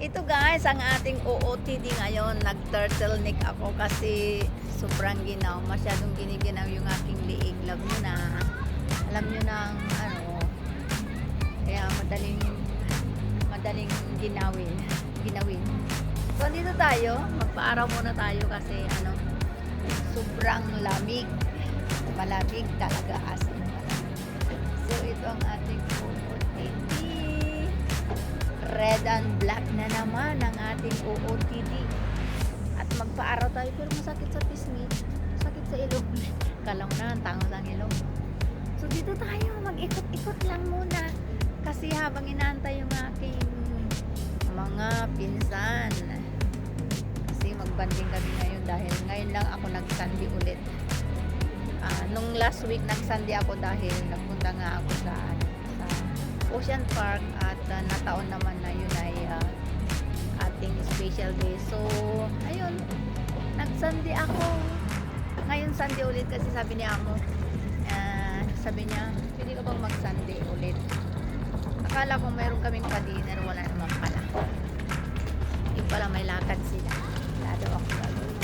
Ito guys, ang ating OOTD ngayon. Nag-turtleneck ako kasi sobrang ginaw. Masyadong giniginaw yung aking liig. Alam nyo na. Alam nyo na ang ano. Kaya madaling madaling ginawin. Ginawin. So, dito tayo. Magpaaraw muna tayo kasi ano, sobrang lamig. Malamig talaga as in. So, ito ang ating OOTD red and black na naman ang ating OOTD. At magpaaraw tayo pero masakit sa pisngi. Sakit sa ilong. Kalaw na, ang tangos ang ilong. So dito tayo, mag-ikot-ikot lang muna. Kasi habang inaantay yung aking mga pinsan. Kasi magbanding kami ngayon dahil ngayon lang ako nag-Sunday ulit. Ah, nung last week nag-Sunday ako dahil nagpunta nga ako sa Ocean Park at uh, nataon naman na yun ay uh, ating special day. So, ayun, nag-Sunday ako. Ngayon Sunday ulit kasi sabi ni Amo, ah, sabi niya, pwede ka bang mag-Sunday ulit? Akala ko mayroon kaming pa-dinner, wala naman pala. Hindi pala may lakad sila. Wala ako gagawin.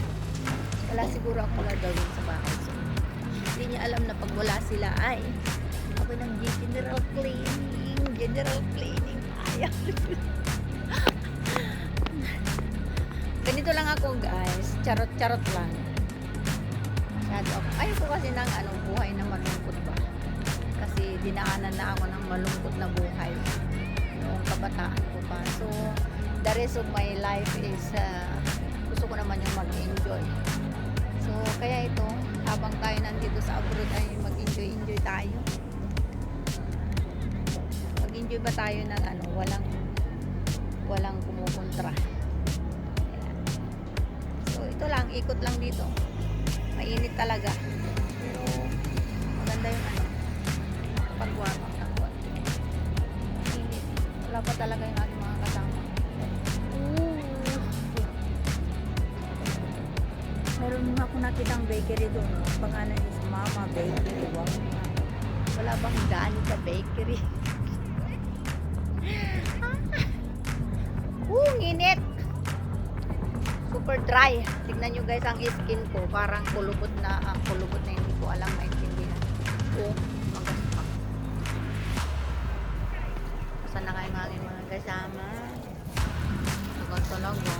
Wala siguro ako gagawin sa bahay. So, hindi niya alam na pag wala sila ay ako ng general cleaning, general cleaning. Ayaw. Ganito lang ako guys, charot-charot lang. Masyado ako. Ayaw ko kasi ng ano, buhay na malungkot ba. Kasi dinaanan na ako ng malungkot na buhay noong kabataan ko pa. So, the rest of my life is uh, gusto ko naman yung mag-enjoy. So, kaya ito, habang tayo nandito sa abroad ay mag-enjoy-enjoy tayo. Mag-enjoy ba tayo ng ano, walang walang kumukontra. Ayan. So, ito lang, ikot lang dito. Mainit talaga. Pero, maganda yung ano, pagwarm-up ng konti. Mainit. Wala pa talaga yung ating mga kasama. Ooh. Meron ako nakitang bakery doon. Pangalan is Mama Bakery. Wala bang Danica Bakery? Super dry. Tignan nyo guys ang skin ko. Parang kulubot na, ah, kulubot na hindi ko alam maintindihan. Oh, magaspak. Saan na kayo aking mga kasama? Tagal talaga.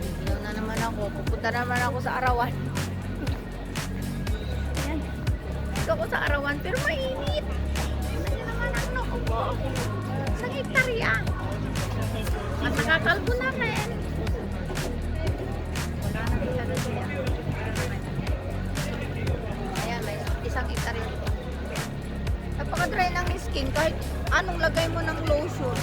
Biglaw na naman ako. Pupunta naman ako sa arawan. Ayan. Ito ako sa arawan pero mainit. Nyo naman ang ko. Sa hektarya. At nakakalbo hektarya dito. Napaka-dry ng skin kahit anong lagay mo ng lotion.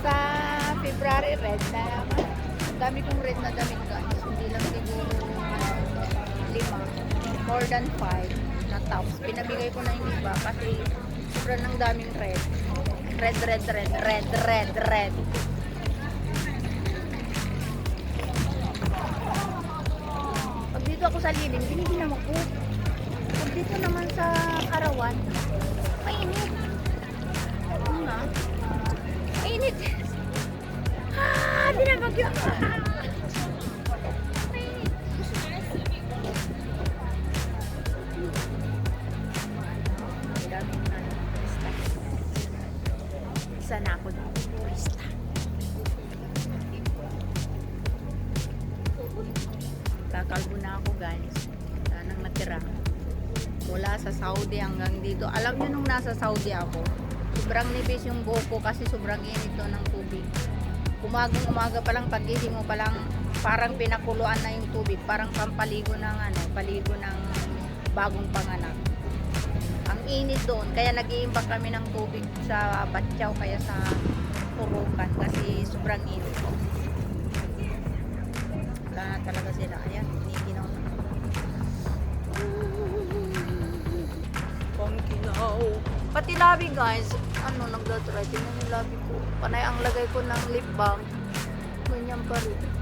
Sa February, red na naman. Dami kong red na damit guys. Hindi lang siguro lima. More than five na tops. Pinabigay ko na yung iba kasi sobrang ng daming red. Red, red, red, red, red, red. Pag dito ako sa lilim, binigyan ako. Pag dito naman sa karawan, mainit. Oo nga. Mainit. Ah, binabagyo. Ah. Kakalbo na ako guys. Wala nang natira. Mula sa Saudi hanggang dito. Alam niyo nung nasa Saudi ako, sobrang nipis yung buhok ko kasi sobrang init doon ng tubig. Umagang umaga pa lang, pagising mo pa lang, parang pinakuluan na yung tubig. Parang pampaligo ng ano, paligo ng bagong panganak. Ang init doon, kaya nag-iimbak kami ng tubig sa Batyaw, kaya sa Purukan kasi sobrang init. Wala na talaga sila. Ayan, hiniginaw na. Pangkinaw. Pati labi guys, ano, nagdadry. Tingnan yung labi ko. Panay ang lagay ko ng lip balm. Ganyan pa rin.